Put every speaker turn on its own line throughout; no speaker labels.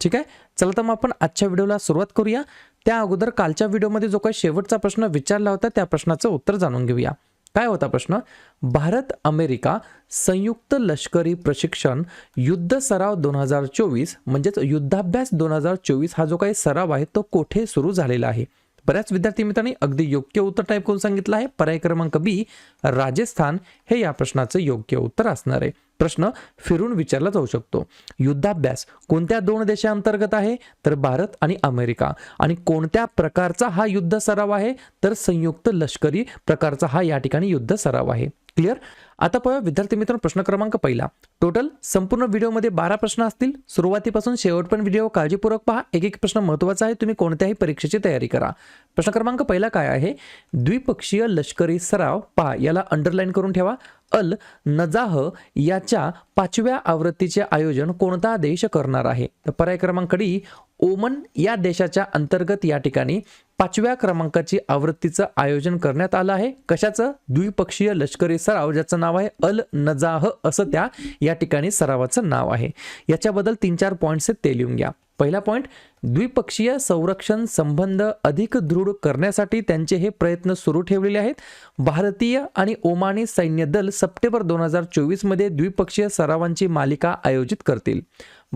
ठीक आहे? चला तर मग आपण आजच्या व्हिडिओला सुरुवात करूया. त्या अगोदर कालच्या व्हिडिओमध्ये जो काही शेवटचा प्रश्न विचारला होता त्या प्रश्नाचं उत्तर जाणून घेऊया. काय होता प्रश्न? भारत अमेरिका संयुक्त लष्करी प्रशिक्षण युद्ध सराव दोन हजार चोवीस म्हणजेच युद्धाभ्यास दोन हजार चोवीस हा जो काही सराव आहे तो कोठे सुरू झालेला आहे? बऱ्याच विद्यार्थी मित्रांनी अगदी योग्य उत्तर टाईप करून सांगितलं आहे. पर्याय क्रमांक बी राजस्थान हे या प्रश्नाचं योग्य उत्तर असणार आहे. प्रश्न फिरून विचारला जाऊ शकतो. युद्धाभ्यास कोणत्या दोन देशांतर्गत आहे? तर भारत आणि अमेरिका. आणि कोणत्या प्रकारचा हा युद्ध सराव आहे? तर संयुक्त लष्करी प्रकारचा हा या ठिकाणी युद्ध सराव आहे. क्लिअर आता पहा विद्यार्थी मित्रांनो प्रश्न क्रमांक पहिला. टोटल संपूर्ण व्हिडिओमध्ये बारा प्रश्न असतील. सुरुवातीपासून शेवट पण व्हिडिओ काळजीपूर्वक पहा. एक एक प्रश्न महत्त्वाचा आहे. तुम्ही कोणत्याही परीक्षेची तयारी करा. प्रश्न क्रमांक पहिला काय आहे? द्विपक्षीय लष्करी सराव पहा. याला अंडरलाईन करून ठेवा. अल नजाह याच्या पाचव्या आवृत्तीचे आयोजन कोणता देश करणार आहे? तर पर्याय क्रमांक डी ओमन या देशाच्या अंतर्गत या ठिकाणी पाचव्या क्रमांकाची आवृत्तीचं आयोजन करण्यात आलं आहे. कशाचं? द्विपक्षीय लष्करी सराव ज्याचं नाव आहे अल नजाह असं त्या या ठिकाणी सरावाचं नाव आहे. याच्याबद्दल तीन चार पॉईंट्स आहेत ते लिहून घ्या. पहिला पॉईंट द्विपक्षीय संरक्षण संबंध अधिक दृढ करण्यासाठी त्यांचे हे प्रयत्न सुरू ठेवलेले आहेत. भारतीय आणि ओमानी सैन्य दल सप्टेंबर दोन हजार चोवीसमध्ये द्विपक्षीय सरावांची मालिका आयोजित करतील.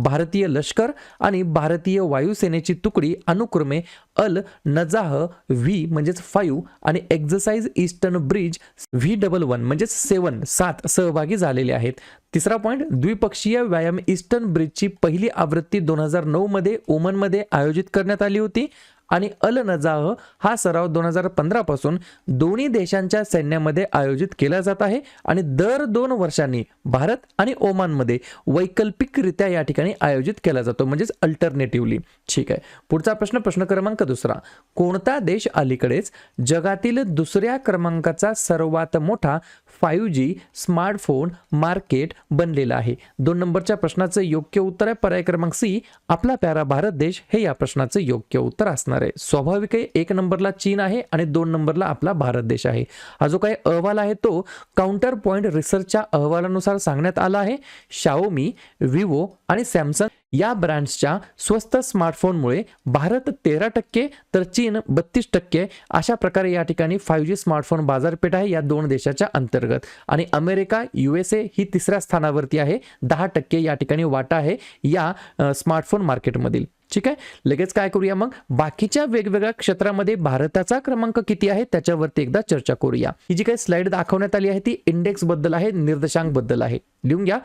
भारतीय लष्कर आणि भारतीय वायुसेनेची तुकडी अनुक्रमे अल नजाह व्ही म्हणजेच फाईव्ह आणि exercise eastern bridge V double one म्हणजेच सेवन सात सहभागी झालेले आहेत. तिसरा पॉईंट द्विपक्षीय व्यायाम ईस्टर्न ब्रिजची पहिली आवृत्ती दोन हजार नऊमध्ये ओमनमध्ये आयोजित करण्यात आली होती. आणि अल नजाह हा सराव दोन हजार पंधरा पासून दोन्ही देशांच्या सैन्यामध्ये आयोजित केला जात आहे आणि दर दोन वर्षांनी भारत आणि ओमानमध्ये वैकल्पिकरित्या या ठिकाणी आयोजित केला जातो म्हणजेच अल्टरनेटिव्हली ठीक आहे. पुढचा प्रश्न प्रश्न क्रमांक दुसरा. कोणता देश अलीकडेच जगातील दुसऱ्या क्रमांकाचा सर्वात मोठा फाईव्ह जी स्मार्टफोन मार्केट बनलेला आहे? दोन नंबरच्या प्रश्नाचं योग्य उत्तर आहे. पर्याय क्रमांक सी आपला प्यारा भारत देश. हे या प्रश्नाचं योग्य उत्तर असणार आहे. स्वाभाविक आहे एक नंबरला चीन आहे आणि दोन नंबरला आपला भारत देश आहे. हा जो काही अहवाल आहे तो काउंटर पॉईंट रिसर्चच्या अहवालानुसार सांगण्यात आला आहे. शाओमी विवो आणि सॅमसंग या ब्रँड्सच्या स्वस्त स्मार्टफोनमुळे भारत तेरा टक्के तर चीन बत्तीस टक्के अशा प्रकारे या ठिकाणी फाईव्ह जी स्मार्टफोन बाजारपेठ आहे या दोन देशाच्या अंतर्गत. आणि अमेरिका यू एस ए ही तिसऱ्या स्थानावरती आहे. दहा टक्के या ठिकाणी वाटा आहे या स्मार्टफोन मार्केटमधील ठीक आहे? लगेच काय करूया मग? बाकीच्या वेगवेगळ्या क्षेत्रामध्ये भारताचा क्रमांक किती आहे? त्याच्यावरती एकदा चर्चा करूया. ही जी काही स्लाइड दाखवण्यात आली आहे ती इंडेक्सबद्दल आहे निर्देशांकबद्दल आहे. लिहून घ्या.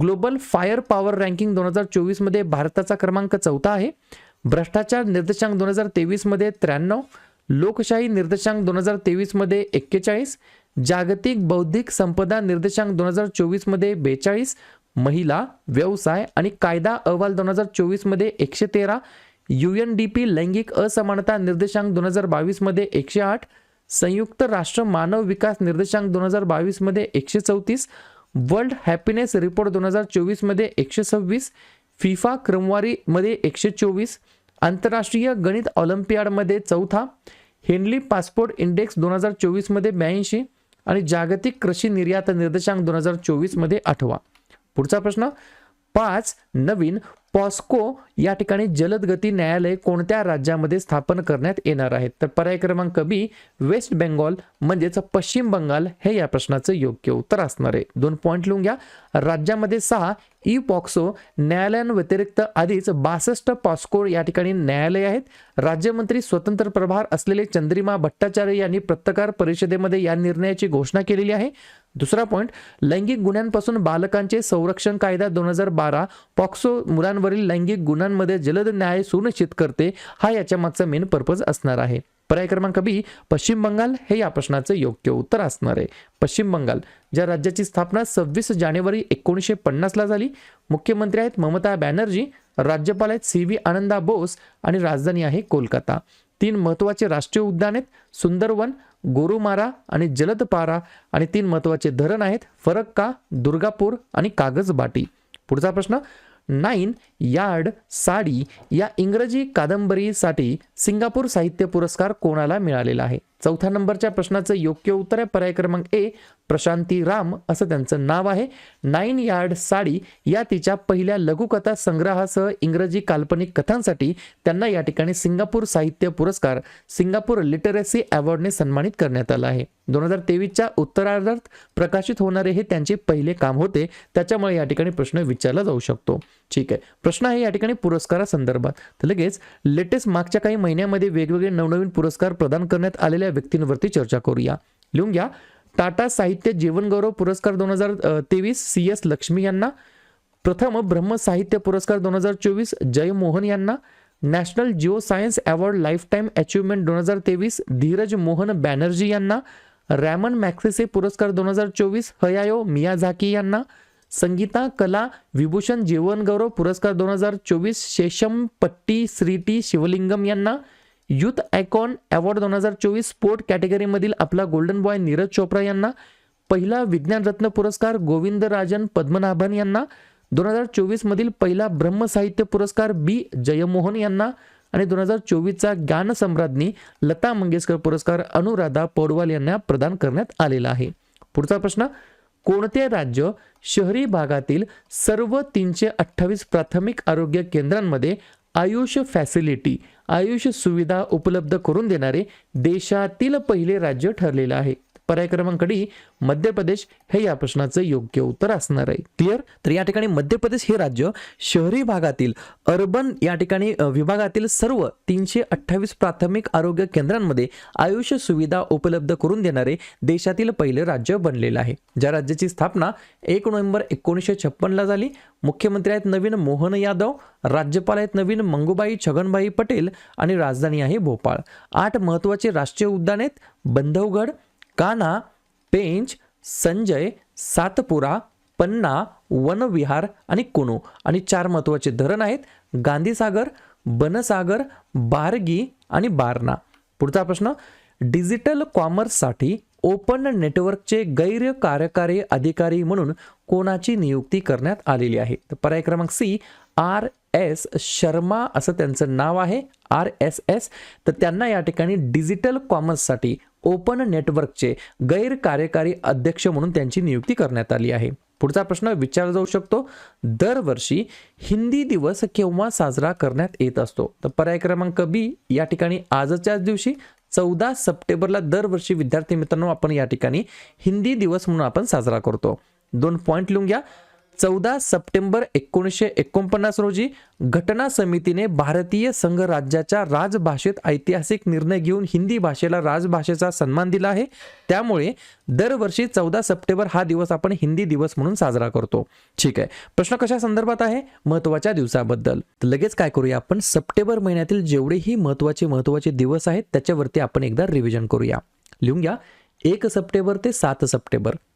ग्लोबल फायर पॉवर रँकिंग दोन हजार चोवीसमध्ये भारताचा क्रमांक चौथा आहे. भ्रष्टाचार निर्देशांक दोन हजार तेवीसमध्ये त्र्याण्णव. लोकशाही निर्देशांक दोन हजार तेवीसमध्ये एक्केचाळीस. जागतिक बौद्धिक संपदा निर्देशांक दोन हजार चोवीसमध्ये बेचाळीस. महिला व्यवसाय आणि कायदा अहवाल दोन हजार चोवीसमध्ये एकशे तेरा यू एन डी पी लैंगिक असमानता निर्देशांक दोन हजार बावीसमध्ये एकशे आठ संयुक्त राष्ट्र मानव विकास निर्देशांक दोन हजार बावीसमध्ये एकशे चौतीस वर्ल्ड हॅपीनेस रिपोर्ट दोन हजार चोवीसमध्ये एकशे सव्वीस फिफा क्रमवारीमध्ये एकशे चोवीस आंतरराष्ट्रीय गणित ऑलिम्पियाडमध्ये चौथा हेनली पासपोर्ट इंडेक्स दोन हजार चोवीसमध्ये ब्याऐंशी आणि जागतिक कृषी निर्यात निर्देशांक दोन हजार चोवीसमध्ये आठवा. पुढचा प्रश्न पाच नवीन पॉस्को या ठिकाणी जलद गती न्यायालय कोणत्या राज्यामध्ये स्थापन करण्यात येणार आहेत? तर पर्याय क्रमांक बी वेस्ट बेंगॉल म्हणजेच पश्चिम बंगाल हे या प्रश्नाचं योग्य उत्तर असणार आहे. दोन पॉईंट लिहून घ्या. राज्यामध्ये सहा ई पॉक्सो न्यायालयांव्यतिरिक्त आधीच बासष्ट पॉस्को या ठिकाणी न्यायालय आहेत. राज्यमंत्री स्वतंत्र प्रभार असलेले चंद्रिमा भट्टाचार्य यांनी पत्रकार परिषदेमध्ये या निर्णयाची घोषणा केलेली आहे. दुसरा पॉईंट लैंगिक गुन्ह्यांपासून बालकांचे संरक्षण कायदा दोन हजार बारा पॉक्सो मुलांवरील लैंगिक गुन्ह्यांमध्ये जलद न्याय सुनिश्चित करते हा याच्या मागचा मेन पर्पज असणार आहे. पर्याय क्रमांक बी पश्चिम बंगाल हे या प्रश्नाचं योग्य उत्तर असणार आहे. पश्चिम बंगाल ज्या राज्याची स्थापना सव्वीस जानेवारी एकोणीसशे पन्नासला झाली मुख्यमंत्री आहेत ममता बॅनर्जी राज्यपाल आहेत सी व्ही आनंदा बोस आणि राजधानी आहे कोलकाता. तीन महत्त्वाचे राष्ट्रीय उद्यान आहेत सुंदरवन गोरुमारा आणि जलदपारा आणि तीन महत्त्वाचे धरण आहेत. फरक्का दुर्गापूर आणि कागजबाटी पुढचा प्रश्न नाईन यार्ड साडी या इंग्रजी कादंबरीसाठी सिंगापूर साहित्य पुरस्कार कोणाला मिळालेला आहे? चौथ्या नंबरच्या प्रश्नाचं योग्य उत्तर आहे. पर्याय क्रमांक ए प्रशांती राम असं त्यांचं नाव आहे. नाईन यार्ड साडी या तिच्या पहिल्या लघुकथा संग्रहासह इंग्रजी काल्पनिक कथांसाठी त्यांना या ठिकाणी सिंगापूर साहित्य पुरस्कार सिंगापूर लिटरेसी अवॉर्डने सन्मानित करण्यात आला आहे. दोन हजार तेवीसच्या उत्तरार्धात प्रकाशित होणारे हे त्यांचे पहिले काम होते. त्याच्यामुळे या ठिकाणी प्रश्न विचारला जाऊ शकतो. ठीक आहे. प्रश्न आहे या ठिकाणी पुरस्कारासंदर्भात. तर लगेच लेटेस्ट मागच्या काही महिन्यामध्ये वेगवेगळे नवनवीन पुरस्कार प्रदान करण्यात आलेल्या व्यक्तींवरती चर्चा करूया. लिहून घ्या. टाटा साहित्य जीवनगौरव पुरस्कार दोन हजार तेवीस सी एस लक्ष्मी यांना. प्रथम ब्रह्म साहित्य पुरस्कार दोन हजार चोवीस जय मोहन यांना. National geo science award life time achievement दोन हजार तेवीस धीरज मोहन बॅनर्जी यांना. रॅमन मॅक्सेसे पुरस्कार दोन हजार चोवीस हयायो मियाझाकी यांना. संगीता कला विभूषण जीवनगौरव पुरस्कार दोन हजार चोवीस शेषम पट्टी श्रीटी शिवलिंगम यांना युथ आयकॉन अवॉर्ड दोन हजार चोवीस स्पोर्ट कॅटेगरीमधील आपला गोल्डन बॉय नीरज चोप्रा यांना पहिला विज्ञान रत्न पुरस्कार गोविंदराजन पद्मनाभन यांना दोन हजार चोवीसमधील पहिला ब्रह्मसाहित्य पुरस्कार बी जयमोहन यांना आणि दोन हजार चोवीसचा ज्ञानसम्राज्ञी लता मंगेशकर पुरस्कार अनुराधा पौडवाल यांना प्रदान करण्यात आलेला आहे. पुढचा प्रश्न कोणते राज्य शहरी भागातील सर्व तीनशे अठ्ठावीस प्राथमिक आरोग्य केंद्रांमध्ये आयुष फॅसिलिटी आयुष सुविधा उपलब्ध करून देणारे देशातील पहिले राज्य ठरलेलं आहे? पर्याय क्रमांक डी मध्य प्रदेश हे या प्रश्नाचं योग्य उत्तर असणार आहे. क्लिअर तर या ठिकाणी मध्य प्रदेश हे राज्य शहरी भागातील अर्बन या ठिकाणी विभागातील सर्व तीनशे अठ्ठावीस प्राथमिक आरोग्य केंद्रांमध्ये आयुष्य सुविधा उपलब्ध करून देणारे देशातील पहिले राज्य बनलेलं आहे. ज्या राज्याची स्थापना एक नोव्हेंबर एकोणीसशे छप्पनला झाली. मुख्यमंत्री आहेत नवीन मोहन यादव राज्यपाल आहेत नवीन मंगूबाई छगनभाई पटेल आणि राजधानी आहे भोपाळ. आठ महत्त्वाचे राष्ट्रीय उद्यान आहेत बंधवगड काना पेंच संजय सातपुरा पन्ना वनविहार आणि कुनो आणि चार महत्त्वाचे धरण आहेत गांधीसागर बनसागर बारगी आणि बारणा. पुढचा प्रश्न डिजिटल कॉमर्ससाठी ओपन नेटवर्कचे गैर कार्यकारी अधिकारी म्हणून कोणाची नियुक्ती करण्यात आलेली आहे? तर पर्याय क्रमांक सी आर एस शर्मा असं त्यांचं नाव आहे आर एस एस. तर त्यांना या ठिकाणी डिजिटल कॉमर्ससाठी ओपन नेटवर्कचे गैर कार्यकारी अध्यक्ष म्हणून त्यांची नियुक्ती करण्यात आली आहे. पुढचा प्रश्न विचारला जाऊ शकतो. दरवर्षी हिंदी दिवस केव्हा साजरा करण्यात येत असतो? तर पर्याय क्रमांक बी या ठिकाणी आजच्याच दिवशी चौदा सप्टेंबरला दरवर्षी विद्यार्थी मित्रांनो आपण या ठिकाणी हिंदी दिवस म्हणून आपण साजरा करतो. दोन पॉईंट लिहून घ्या. चौदा सप्टेंबर एकोणीसशे एकोणपन्नास रोजी घटना समितीने भारतीय संघ राज्याच्या राजभाषेत ऐतिहासिक निर्णय घेऊन हिंदी भाषेला राजभाषेचा सन्मान दिला आहे. त्यामुळे दरवर्षी चौदा सप्टेंबर हा दिवस आपण हिंदी दिवस म्हणून साजरा करतो. ठीक आहे. प्रश्न कशा संदर्भात आहे? महत्त्वाच्या दिवसाबद्दल. तर लगेच काय करूया आपण? सप्टेंबर महिन्यातील जेवढेही महत्त्वाचे महत्त्वाचे दिवस आहेत त्याच्यावरती आपण एकदा रिव्हिजन करूया. लिहून घ्या. एक सप्टेंबर ते सात सप्टेंबर.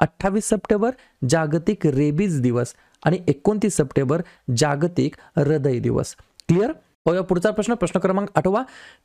अठ्ठावीस सप्टेंबर जागतिक रेबीज दिवस आणि एकोणतीस सप्टेंबर जागतिक हृदय दिवस. क्लिअर पाहूया पुढचा प्रश्न. प्रश्न क्रमांक आठवा.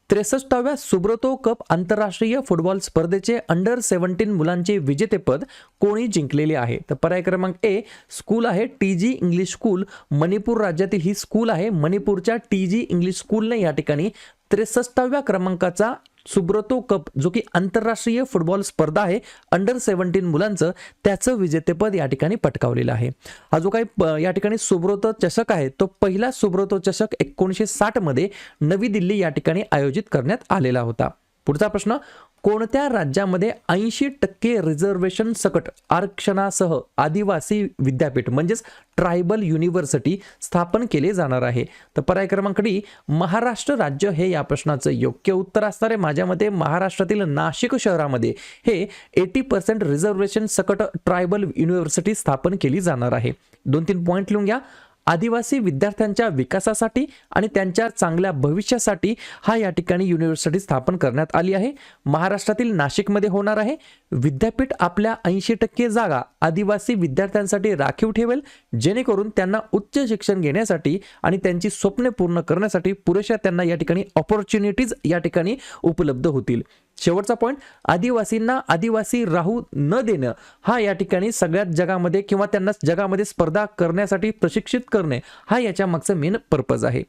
त्रेसष्टाव्या सुब्रतो कप आंतरराष्ट्रीय फुटबॉल स्पर्धेचे अंडर सेव्हन्टीन मुलांचे विजेतेपद कोणी जिंकलेले आहे? तर पर्याय क्रमांक ए स्कूल आहे T G English school Manipur राज्यातील ही स्कूल आहे. मणिपूरच्या टी जी इंग्लिश स्कूलने या ठिकाणी त्रेसष्टाव्या क्रमांकाचा सुब्रतो कप जो की आंतरराष्ट्रीय फुटबॉल स्पर्धा आहे अंडर सेव्हन्टीन मुलांचं त्याचं विजेतेपद या ठिकाणी पटकावलेलं आहे. हा जो काही प- या ठिकाणी सुब्रतो चषक आहे तो पहिला सुब्रतो चषक एकोणीसशे साठमध्ये नवी दिल्ली या ठिकाणी आयोजित करण्यात आलेला होता. पुढचा प्रश्न कोणत्या राज्यामध्ये ऐंशी टक्के रिझर्वेशन सकट आरक्षणासह आदिवासी विद्यापीठ म्हणजेच ट्रायबल युनिव्हर्सिटी स्थापन केले जाणार आहे? तर पर्याय क्रमांक डी महाराष्ट्र राज्य हे या प्रश्नाचं योग्य उत्तर असणार आहे. माझ्या मते महाराष्ट्रातील नाशिक शहरामध्ये हे एटी पर्सेंट रिझर्वेशन सकट ट्रायबल युनिव्हर्सिटी स्थापन केली जाणार आहे. दोन तीन पॉईंट लिहून घ्या. आदिवासी विद्यार्थ्यांच्या विकासासाठी आणि त्यांच्या चांगल्या भविष्यासाठी हा या ठिकाणी युनिव्हर्सिटी स्थापन करण्यात आली आहे. महाराष्ट्रातील नाशिकमध्ये होणार आहे. विद्यापीठ आपल्या ऐंशी टक्के जागा आदिवासी विद्यार्थ्यांसाठी राखीव ठेवेल जेणेकरून त्यांना उच्च शिक्षण घेण्यासाठी आणि त्यांची स्वप्ने पूर्ण करण्यासाठी पुरेशा त्यांना या ठिकाणी ऑपॉर्च्युनिटीज या ठिकाणी उपलब्ध होतील. शेवटचा पॉईंट आदिवासींना आदिवासी राहू न देणं. हा या ठिकाणी सगळ्यात जगामध्ये किंवा त्यांना जगामध्ये स्पर्धा करण्यासाठी प्रशिक्षित करणे हा याच्या मागचं मेन पर्पज आहे.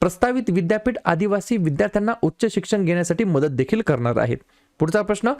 प्रस्तावित विद्यापीठ आदिवासी विद्यार्थ्यांना उच्च शिक्षण घेण्यासाठी मदत देखील करणार आहेत. पुढचा प्रश्न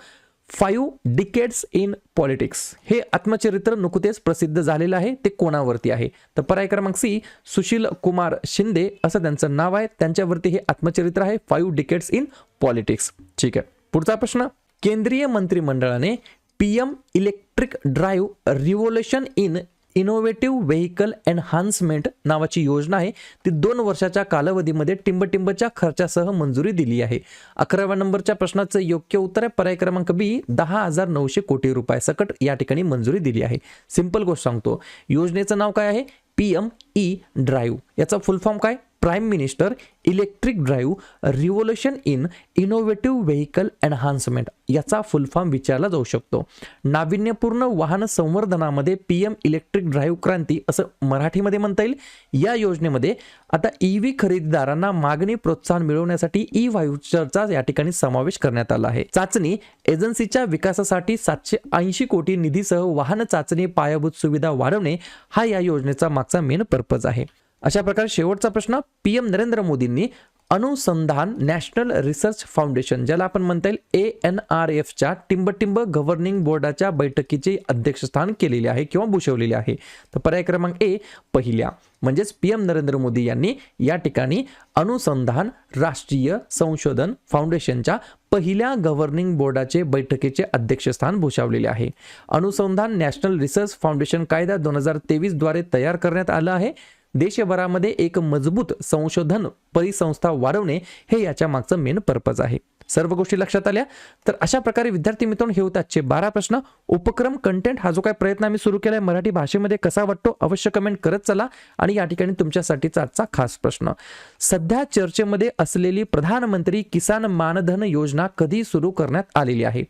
फाईव्ह डिकेड्स इन पॉलिटिक्स हे आत्मचरित्र नुकतेच प्रसिद्ध झालेलं आहे ते कोणावरती आहे? तर पर्याय क्रमांक सी सुशील कुमार शिंदे असं त्यांचं नाव आहे. त्यांच्यावरती हे आत्मचरित्र आहे फाईव्ह डिकेड्स इन पॉलिटिक्स ठीक आहे. पुढचा प्रश्न केंद्रीय मंत्रिमंडळाने P M electric drive revolution in innovative vehicle enhancement नावाची योजना आहे. ती दोन वर्षाच्या कालावधीमध्ये टिंबटिंबच्या खर्चासह मंजुरी दिली आहे. अकराव्या नंबरच्या प्रश्नाचं योग्य उत्तर आहे. पर्याय क्रमांक बी दहा हजार नऊशे कोटी रुपये सकट या ठिकाणी मंजुरी दिली आहे. सिंपल गोष्ट सांगतो. योजनेचं नाव काय आहे? P M E drive. याचा फुल फॉर्म काय? Prime minister electric drive revolution in innovative vehicle enhancement याचा फुलफॉर्म विचारला जाऊ शकतो. नाविन्यपूर्ण वाहन संवर्धनामध्ये पी एम इलेक्ट्रिक ड्राईव्ह क्रांती असं मराठीमध्ये म्हणता येईल. या योजनेमध्ये आता ई व्ही खरेदीदारांना मागणी प्रोत्साहन मिळवण्यासाठी ई व्हाउचरचा या ठिकाणी समावेश करण्यात आला आहे. चाचणी एजन्सीच्या विकासासाठी सातशे ऐंशी कोटी निधीसह वाहन चाचणी पायाभूत सुविधा वाढवणे हा या योजनेचा मागचा मेन पर्पज आहे. अशा प्रकारे शेवटचा प्रश्न पी एम नरेंद्र मोदींनी अनुसंधान नॅशनल रिसर्च फाउंडेशन ज्याला आपण म्हणता येईल ए एन आर एफच्या टिंबटिंब गव्हर्निंग बोर्डाच्या बैठकीचे अध्यक्षस्थान केलेले आहे किंवा भूषवलेले आहे. तर पर्याय क्रमांक ए पहिल्या. म्हणजेच पी एम नरेंद्र मोदी यांनी या ठिकाणी अनुसंधान राष्ट्रीय संशोधन फाउंडेशनच्या पहिल्या गव्हर्निंग बोर्डाचे बैठकीचे अध्यक्षस्थान भूषावलेले आहे. अनुसंधान नॅशनल रिसर्च फाउंडेशन कायदा दोन हजार तेवीसद्वारे तयार करण्यात आलं आहे. देशभरामध्ये एक मजबूत संशोधन परिसंस्था वाढवणे हे याच्या मागचं मेन पर्पज आहे. सर्व गोष्टी लक्षात आल्या? तर अशा प्रकारे विद्यार्थी मित्रांनो हे होते आजचे बारा प्रश्न. उपक्रम कंटेंट हा जो काय प्रयत्न आम्ही सुरू केलाय मराठी भाषेमध्ये कसा वाटतो अवश्य कमेंट करत चला. आणि या ठिकाणी तुमच्यासाठीचा आजचा खास प्रश्न. सध्या चर्चेमध्ये असलेली प्रधानमंत्री किसान मानधन योजना कधी सुरू करण्यात आलेली आहे?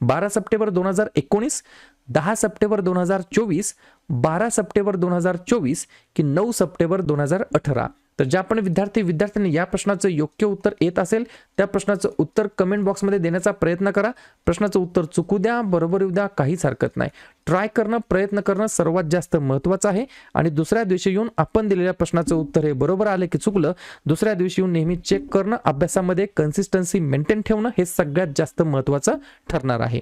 बारा सप्टेंबर दोन हजार एकोणीस दहा सप्टेंबर दोन हजार चोवीस बारा सप्टेंबर दोन हजार चोवीस की नऊ सप्टेंबर दोन हजार अठरा. तर ज्या पण विद्यार्थी विद्यार्थ्यांनी या प्रश्नाचं योग्य उत्तर येत असेल त्या प्रश्नाचं उत्तर कमेंट बॉक्समध्ये देण्याचा प्रयत्न करा. प्रश्नाचं उत्तर चुकू द्या बरोबर येऊ द्या काहीच हरकत नाही. ट्राय करणं प्रयत्न करणं सर्वात जास्त महत्त्वाचं आहे. आणि दुसऱ्या दिवशी येऊन आपण दिलेल्या प्रश्नाचं उत्तर हे बरोबर आलं की चुकलं दुसऱ्या दिवशी येऊन नेहमी चेक करणं अभ्यासामध्ये कन्सिस्टन्सी मेंटेन ठेवणं हे सगळ्यात जास्त महत्त्वाचं ठरणार आहे.